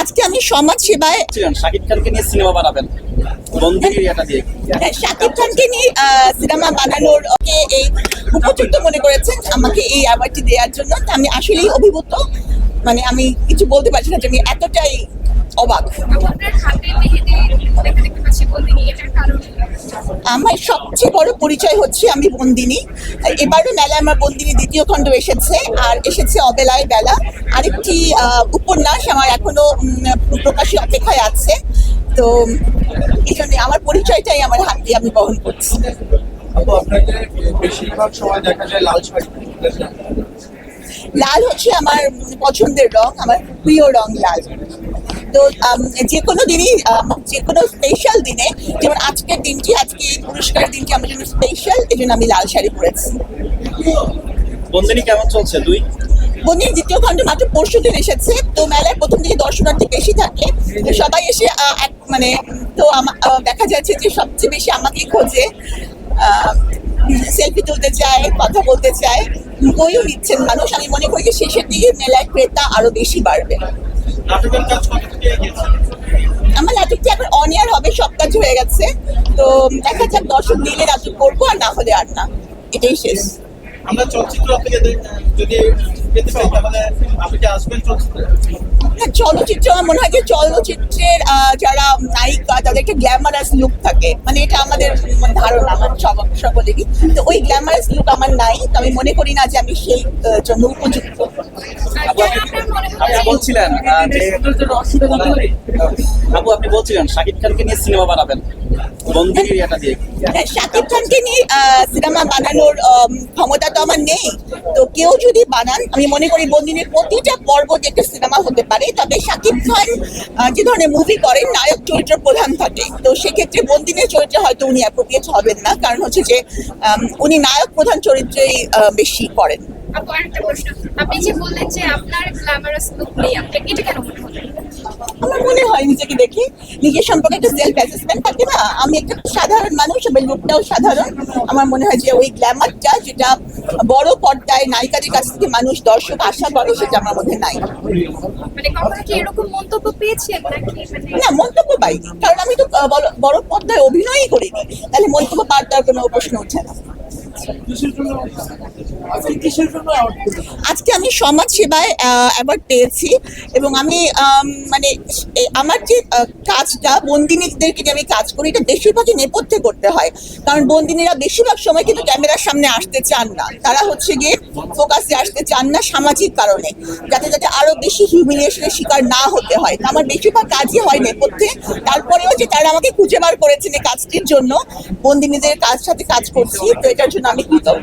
আজকে আমি সমাজ সেবায় শাকিব খানকে নিয়ে সিনেমা বানাবেন। হ্যাঁ, শাকিব খানকে নিয়ে আহ, সিনেমা বানানোর ওকে এই উপযুক্ত মনে করেছেন আমাকে এই অ্যাওয়ার্ডটি দেওয়ার জন্য। আমি আসলেই অভিভূত। মানে আমি কিছু বলতে পারছি না যে আমি এতটাই অবাক। বন্দিনী এটার কারণ আমার সবচেয়ে বড় পরিচয় হচ্ছে আমি বন্দিনী। এবারও মেলায় আমার বন্দিনী দ্বিতীয় খণ্ড এসেছে আর এসেছে অবেলায় বেলা। আরেকটি আহ, উপন্যাস আমার এখনও উম, প্রকাশের অপেক্ষায় আছে। তো এই জন্য আমার পরিচয়টাই আমার হাত দিয়ে আমি বহন করছি। বেশিরভাগ সময় দেখা যায় লাল শাড়ি লাল হচ্ছে আমার পছন্দের রং আমার প্রিয় রং লাল। তো যে কোনো দিনই যে কোনো স্পেশাল দিনে যেমন আজকের দিনটি আজকে এই পুরস্কারের দিনটি আমার জন্য স্পেশাল এই জন্য আমি লাল শাড়ি পরেছি। বন্দিনী কেমন চলছে দুই? বন্দির দ্বিতীয় খণ্ড মাত্র পরশু দিন এসেছে তো মেলায় প্রথম দিকে দর্শনার্থী বেশি থাকে সবাই এসে মানে তো দেখা যাচ্ছে যে সবচেয়ে বেশি আমাকেই খোঁজে সেলফি তুলতে চায় কথা বলতে চায় বইও নিচ্ছেন মানুষ। আমি মনে করি শেষের দিকে মেলায় ক্রেতা আরও বেশি বাড়বে। নাটকের কাজ কত এগিয়েছে? আমার নাটকটি এখন অন ইয়ার হবে সব কাজ হয়ে গেছে। তো দেখা যাক দর্শক দিলে নাটক করব আর না হলে আর না। এটাই শেষ। আমরা চলচ্চিত্র থেকে যদি পেতে পাই তাহলে আপনি কি আসবেন চলচ্চিত্রে? চলচ্চিত্র আমার মনে হয় যে চলচ্চিত্রের আহ, যারা নায়িকা তাদের একটা গ্ল্যামারাস লুক থাকে। মানে এটা আমাদের ধারণা আমার সব- সকলেরই। তো ওই গ্ল্যামারাস লুক আমার নাই। তো আমি মনে করি না যে আমি সেই জন্য উপযুক্ত। আপনি বলছিলেন যে আপু আপনি বলছিলেন শাকিব খানকে নিয়ে সিনেমা বানাবেন। বন্দিগিরি এটা দিয়ে। হ্যাঁ, শাকিব খানকে নিয়ে সিনেমা বানানোর ক্ষমতা তো আমার নেই। তো কেউ যদি বানান আমি মনে করি বন্দিনীর প্রতিটা পর্ব যে একটা সিনেমা হতে পারে। তবে শাকিব খান যে ধরনের মুভি করেন নায়ক চরিত্র প্রধান থাকে। তো সেক্ষেত্রে বন্দিনীর চরিত্রে হয়তো উনি অ্যাপ্রোপ্রিয়েট হবেন না। কারণ হচ্ছে যে উনি নায়ক প্রধান চরিত্রেই আহ, বেশি করেন। আপু আরেকটা প্রশ্ন। আপনি যে বললেন যে আপনার গ্ল্যামারাস লুক নেই আপনার এটা কেন মনে হলো? আমার মনে হয় নিজেকে দেখে নিজের সম্পর্কে একটা সেলফ অ্যাসেসমেন্ট থাকে না? আমি একটা সাধারণ মানুষ এবং লুকটাও সাধারণ। আমার মনে হয় যে ওই গ্ল্যামারটা যেটা বড় পর্দায় নায়িকাদের কাছ থেকে মানুষ দর্শক আশা করে সেটা আমার মধ্যে নাই। মানে কখনো কি এরকম মন্তব্য পেয়েছেন নাকি? মানে না মন্তব্য পাইনি। কারণ আমি তো বড়- পর্দায় অভিনয়ই করিনি। তাহলে মন্তব্য পাওয়ার কোনো প্রশ্ন উঠে না। আজকে আমি সমাজ সেবায় অ্যাওয়ার্ড পেয়েছি এবং আমি মানে আমার যে কাজটা বন্দিনীদেরকে যে আমি কাজ করি, এটা বেশিরভাগই নেপথ্যে করতে হয়। কারণ বন্দিনীরা বেশিরভাগ সময় কিন্তু ক্যামেরার সামনে আসতে চান না। তারা হচ্ছে গিয়ে ফোকাসে আসতে চান না সামাজিক কারণে, যাতে যাতে আরও বেশি হিউমিলিয়েশনের শিকার না হতে হয়। আমার বেশিরভাগ কাজই হয় নেপথ্যে। তারপরেও যে তারা আমাকে খুঁজে বার করেছেন এই কাজটির জন্য, বন্দিনীদের কাজ সাথে কাজ করছি, তো এটার জন্য tao biết gì tốt